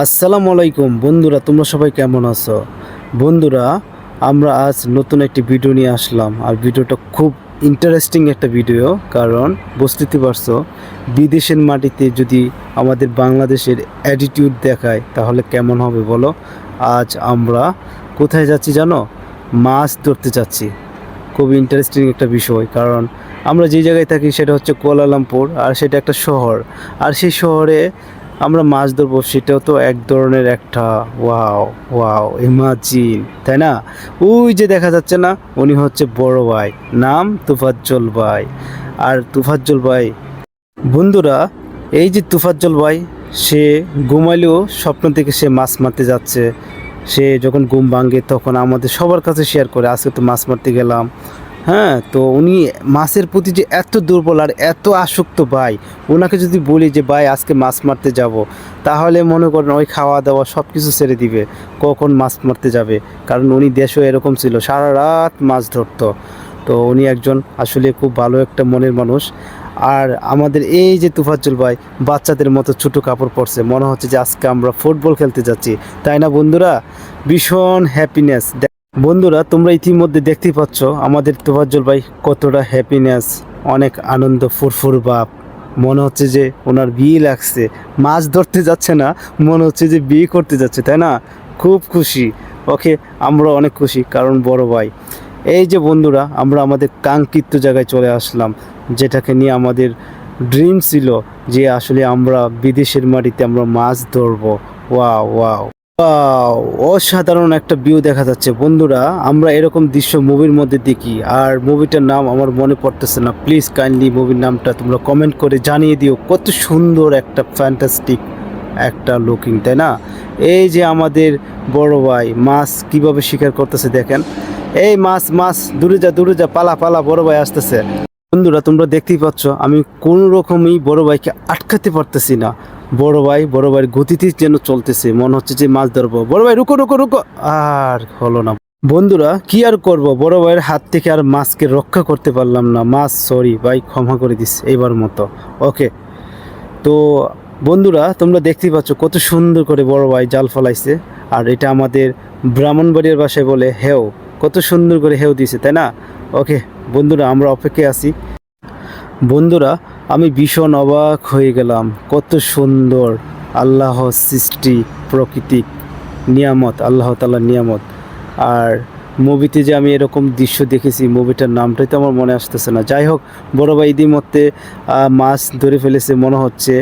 আসসালামু আলাইকুম। বন্ধুরা, তোমরা সবাই কেমন আছো? বন্ধুরা, আমরা আজ নতুন একটি ভিডিও নিয়ে আসলাম। আর ভিডিওটা খুব ইন্টারেস্টিং একটা ভিডিও কারণ বুঝতে পারছ, বিদেশের মাটিতে যদি আমাদের বাংলাদেশের অ্যাটিটিউড দেখায়, তাহলে কেমন হবে বলো? আজ আমরা কোথায় যাচ্ছি জানো? মাছ ধরতে যাচ্ছি। খুব ইন্টারেস্টিং একটা বিষয়, কারণ আমরা যে জায়গায় থাকি, সেটা হচ্ছে কোয়ালালামপুর, আর সেটা একটা শহর। আর সেই শহরে আমরা মাছ ধরবো, সেটাও তো এক ধরনের একটা ওয়াও ওয়াও ইমাজিন তাই না? ওই যে দেখা যাচ্ছে না, উনি হচ্ছে বড় ভাই, নাম তুফাজ্জল ভাই। আর তুফাজ্জল ভাই, বন্ধুরা, এই যে তুফাজ্জল ভাই, সে ঘুমাইলেও স্বপ্ন থেকে সে মাছ মারতে যাচ্ছে। সে যখন ঘুম ভাঙে, তখন আমাদের সবার কাছে শেয়ার করে, আজকে তো মাছ মারতে গেলাম। হ্যাঁ তো উনি মাছের প্রতি যে এত দুর্বল আর এত আসক্ত ভাই ওনাকে যদি বলি যে, ভাই, আজকে মাছ মারতে যাব, তাহলে মনে করেন ওই খাওয়া দাওয়া সব কিছু ছেড়ে দিবে, কখন মাছ মারতে যাবে। কারণ উনি দেশও এরকম ছিল, সারা রাত মাছ ধরতো। তো উনি একজন আসলে খুব ভালো একটা মনের মানুষ। আর আমাদের এই যে তুফাজ্জল ভাই, বাচ্চাদের মতো ছোটো কাপড় পরছে, মনে হচ্ছে যে আজকে আমরা ফুটবল খেলতে যাচ্ছি। তাই না বন্ধুরা? ভীষণ হ্যাপিনেস বন্ধুরা, তোমরা ইতিমধ্যে দেখতে পাচ্ছ, আমাদের তুফাজ্জল ভাই কতটা হ্যাপিনেস অনেক আনন্দ, ফুরফুর বাপ। মনে হচ্ছে যে ওনার বিয়ে লাগছে। মাছ ধরতে যাচ্ছে না, মনে হচ্ছে যে বিয়ে করতে যাচ্ছে, তাই না? খুব খুশি। ওকে আমরা অনেক খুশি, কারণ বড় ভাই। এই যে বন্ধুরা, আমরা আমাদের কাঙ্ক্ষিত জায়গায় চলে আসলাম, যেটাকে নিয়ে আমাদের ড্রিম ছিল যে আসলে আমরা বিদেশের মাটিতে আমরা মাছ ধরবো। Wow wow. অসাধারণ একটা ভিউ দেখা যাচ্ছে। বন্ধুরা, আমরা এরকম দৃশ্য মুভির মধ্যে দেখি, আর মুভিটার নাম আমার মনে পড়তেছে না। প্লিজ কাইন্ডলি মুভির নামটা তোমরা কমেন্ট করে জানিয়ে দিও। কত সুন্দর একটা ফ্যান্টাস্টিক একটা লুকিং তাই না? এই যে আমাদের বড় ভাই, মাছ কীভাবে শিকার করতেছে দেখেন। এই মাছ মাছ, দূরে যা দূরে যা, পালা পালা, বড় ভাই আসতেছে। বন্ধুরা, তোমরা দেখতেই পাচ্ছ, আমি কোন রকমই বড় ভাইকে আটকাতে পারতেছি না। বড় ভাই, বড় ভাইয়ের গতিতে যেন চলতেছে, মনে হচ্ছে যে মাছ ধরবো। বড় ভাই, রুকো রুকো রুকো। আর হলো না। বন্ধুরা, কি আর করব? বড় ভাইয়ের হাত থেকে আর মাছকে রক্ষা করতে পারলাম না। মাছ, সরি, ভাই, ক্ষমা করে দিস এবার মতো। ওকে। তো বন্ধুরা, তোমরা দেখতেই পাচ্ছ কত সুন্দর করে বড় ভাই জাল ফলাইছে। আর এটা আমাদের ব্রাহ্মণবাড়িয়ার বাসায় বলে হেও। কত সুন্দর করে হেও দিছে তাই না? ওকে, বন্ধুরা, আমরা অপেক্ষায় আছি। বন্ধুরা আমি ভীষণ অবাক হয়ে গেলাম। কত সুন্দর আল্লাহ সৃষ্টি, প্রকৃতিক নিয়ামত, আল্লাহ তালার নিয়ামত। আর মুভিতে যে আমি এরকম দৃশ্য দেখেছি, মুভিটার নামটাই তো আমার মনে আসতেছে না। যাই হোক, বড় ভাই ইতিমধ্যে মাছ ধরে ফেলেছে মনে হচ্ছে।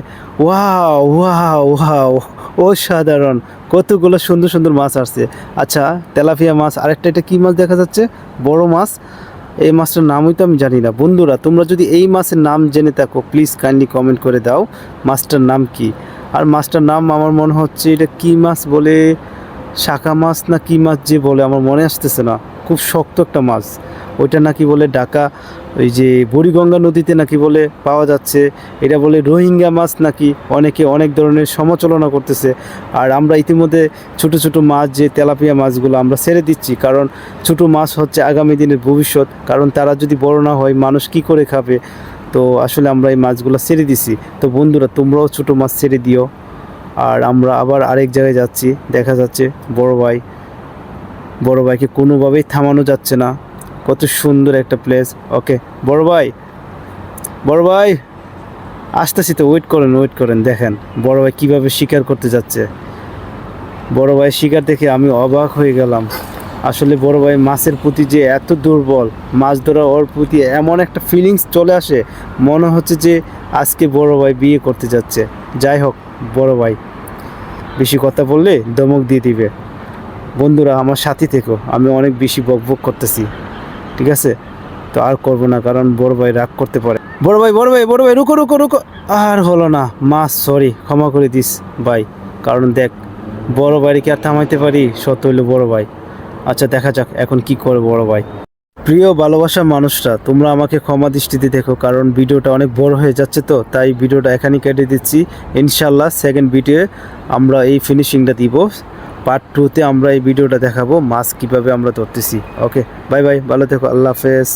ওয়াও ওয়াও ওয়াও, অসাধারণ। কতগুলো সুন্দর সুন্দর মাছ আসছে। আচ্ছা তেলাপিয়া মাছ, আরেকটা এটা কী মাছ দেখা যাচ্ছে? বড় মাছ। এই মাছটার নামই তো আমি জানি না। বন্ধুরা, তোমরা যদি এই মাছের নাম জেনে থাকো প্লিজ কাইন্ডলি কমেন্ট করে দাও, মাছটার নাম কি? আর মাছটার নাম আমার মনে হচ্ছে এটা কি মাছ বলে? শাখা মাছ না কি মাছ যে বলে, আমার মনে আসতেছে না। খুব শক্ত একটা মাছ। ওইটা নাকি বলে ঢাকা ওই যে বুড়িগঙ্গা নদীতে নাকি বলে পাওয়া যাচ্ছে, এটা বলে রোহিঙ্গা মাছ নাকি অনেকে অনেক ধরনের সমালোচনা করতেছে। আর আমরা ইতিমধ্যে ছোট ছোট মাছ, যে তেলাপিয়া মাছগুলো আমরা ছেড়ে দিচ্ছি, কারণ ছোট মাছ হচ্ছে আগামী দিনের ভবিষ্যৎ, কারণ তারা যদি বড় না হয় মানুষ কি করে খাবে? তো আসলে আমরা এই মাছগুলো ছেড়ে দিছি। তো বন্ধুরা, তোমরাও ছোট মাছ ছেড়ে দিও। আর আমরা আবার আরেক জায়গায় যাচ্ছি, দেখা যাচ্ছে বড় ভাই, বড় ভাইকে কোনোভাবেই থামানো যাচ্ছে না। কত সুন্দর একটা প্লেস ওকে বড় ভাই বড় ভাই, আসতেছি তো ওয়েট করেন ওয়েট করেন, দেখেন, বড় ভাই কীভাবে শিকার করতে যাচ্ছে। বড় ভাই শিকার দেখে আমি অবাক হয়ে গেলাম। আসলে বড় ভাই মাছের প্রতি যে এত দুর্বল, মাছ ধরা ওর প্রতি এমন একটা ফিলিংস চলে আসে, মনে হচ্ছে যে আজকে বড় ভাই বিয়ে করতে যাচ্ছে। যাই হোক, বড় ভাই, বেশি কথা বললে দমক দিয়ে দিবে। বন্ধুরা, আমার সাথী থেকো, আমি অনেক বেশি বক বক করতেছি। ঠিক আছে? তো আর করব না, কারণ বড় ভাই রাগ করতে পারে। বড় ভাই বড় ভাই বড় ভাই, রুকো রুকো রুকো। আর হলো না। মা সরি ক্ষমা করে দিস, ভাই। কারণ দেখ, বড় ভাইকে আর থামাইতে পারি সত হইল বড় ভাই। আচ্ছা দেখা যাক এখন কি করে বড় ভাই। প্রিয় ভালোবাসা মানুষরা, তোমরা আমাকে ক্ষমা দৃষ্টিতে দেখো, কারণ ভিডিওটা অনেক বড় হয়ে যাচ্ছে তো, তাই ভিডিওটা এখানেই কেটে দিচ্ছি। ইনশাল্লাহ সেকেন্ড ভিডিও আমরা এই ফিনিশিংটা দিব। পার্ট টুতে আমরা এই ভিডিওটা দেখাবো মাছ কীভাবে আমরা ধরতেছি। ওকে বাই বাই ভালো থেকো, আল্লাহ হাফেজ।